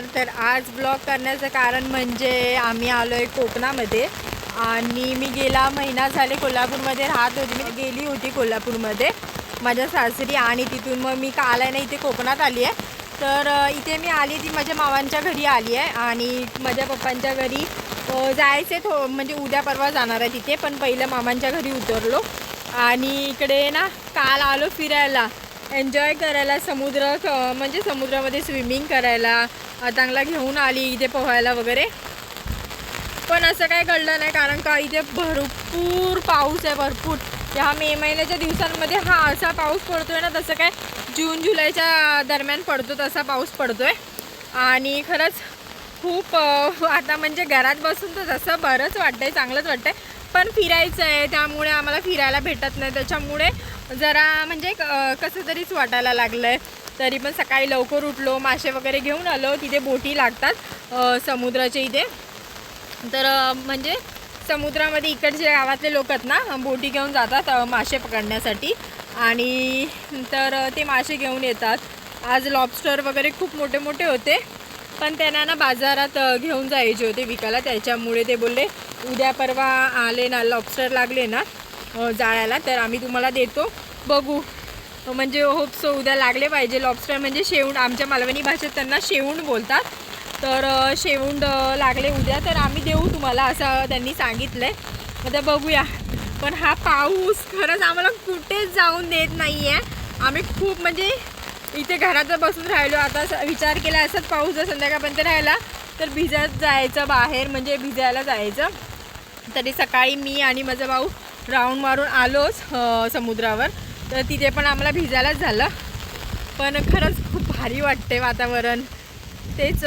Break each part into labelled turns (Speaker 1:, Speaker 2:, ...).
Speaker 1: नमस्कार. तर आज ब्लॉग करण्याचं कारण म्हणजे आम्ही आलो आहे कोकणामध्ये. आणि मी गेला महिना झाले कोल्हापूरमध्ये राहत होती. मी गेली होती कोल्हापूरमध्ये. माझ्या सासरी आणि तिथून मग मी काल आहे ना इथे कोकणात आली आहे. तर इथे मी आली ती माझ्या मामांच्या घरी आली आहे. आणि माझ्या पप्पांच्या घरी जायचे थो म्हणजे उद्या परवा जाणार आहे तिथे. पण पहिलं मामांच्या घरी उतरलो. आणि इकडे ना काल आलो फिरायला. एन्जॉय करायला समुद्र म्हणजे समुद्रामध्ये स्विमिंग करायला चांगला घेऊन आली इथे पोहायला वगैरे. पण असं काय घडलं नाही कारण का इथे भरपूर पाऊस आहे भरपूर. ह्या मे महिन्याच्या दिवसांमध्ये हा असा पाऊस पडतोय ना तसं काय जून जुलैच्या दरम्यान पडतो तसा पाऊस पडतोय. आणि खरंच खूप आता म्हणजे घरात बसून तर तसं बरंच वाटतंय चांगलंच वाटतंय. पण फिरायचं आहे त्यामुळे आम्हाला फिरायला भेटत नाही. त्याच्यामुळे जरा म्हणजे कसं तरीच वाटायला लागलं आहे तरी पण सकाळी लवकर उठलो मासे वगैरे घेऊन आलो. तिथे बोटी लागतात समुद्राच्या इथे. तर म्हणजे समुद्रामध्ये इकडचे गावातले लोक आहेत ना बोटी घेऊन जातात मासे पकडण्यासाठी. आणि तर ते मासे घेऊन येतात. आज लॉबस्टर वगैरे खूप मोठे मोठे होते. पण त्यांना ना बाजारात घेऊन जायचे होते विकायला. त्याच्यामुळे ते बोलले उद्या परवा आले ना लॉबस्टर लागले ना जाळ्याला तर आम्ही तुम्हाला देतो. बघू. म्हणजे होप सो उद्या लागले पाहिजे. लॉबस्टर म्हणजे शेवंड आमच्या मालवणी भाषेत त्यांना शेवंड बोलतात. तर शेवंड लागले उद्या तर आम्ही देऊ तुम्हाला असं त्यांनी सांगितलं आहे आता बघूया. पण हा पाऊस खरंच आम्हाला कुठेच जाऊन देत नाही आहे आम्ही खूप म्हणजे इथे घरात बसून राहिलो आता विचार केला असंच पाऊस जर संध्याकाळपर्यंत राहिला तर भिजत जायचं बाहेर म्हणजे भिजायला जायचं. तरी सकाळी मी आणि माझा भाऊ राऊंड मारून आलोच समुद्रावर. तर तिथे पण आम्हाला भिजायलाच झालं. पण खरंच खूप भारी वाटते वातावरण. तेच.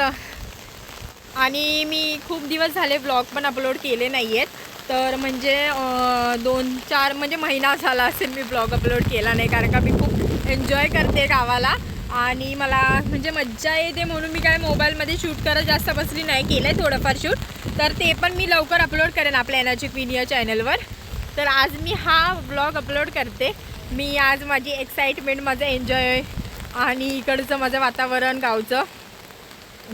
Speaker 1: आणि मी खूप दिवस झाले ब्लॉग पण अपलोड केले नाही आहेत तर म्हणजे दोन चार म्हणजे महिना झाला असेल मी ब्लॉग अपलोड केला नाही कारण का मी खूप एन्जॉय करते गावाला. आणि मला म्हणजे मज्जा येते म्हणून मी काय मोबाईलमध्ये शूट करत जास्त बसली नाही केलं आहे थोडंफार शूट. तर ते पण मी लवकर अपलोड करेन आपल्या एनर्जी क्वीन या चॅनलवर तर आज मी हा ब्लॉग अपलोड करते. मी आज माझी एक्साइटमेंट माझं एन्जॉय आणि इकडचं माझं वातावरण गावचं.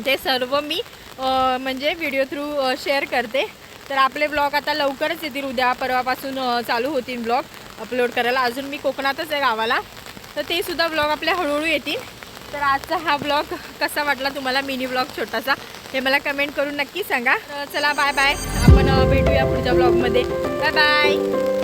Speaker 1: ते सर्व मी म्हणजे व्हिडिओ थ्रू शेअर करते. तर आपले ब्लॉग आता लवकरच येतील. उद्या परवापासून चालू होतील ब्लॉग अपलोड करायला. अजून मी कोकणातच आहे गावाला. तर ते सुद्धा ब्लॉग आपल्या हळूहळू येतील. तर आजचा हा ब्लॉग कसा वाटला तुम्हाला? मिनी ब्लॉग छोटासा. हे मला कमेंट करून नक्की सांगा. चला बाय बाय आपण भेटूया पुढच्या ब्लॉगमध्ये बाय बाय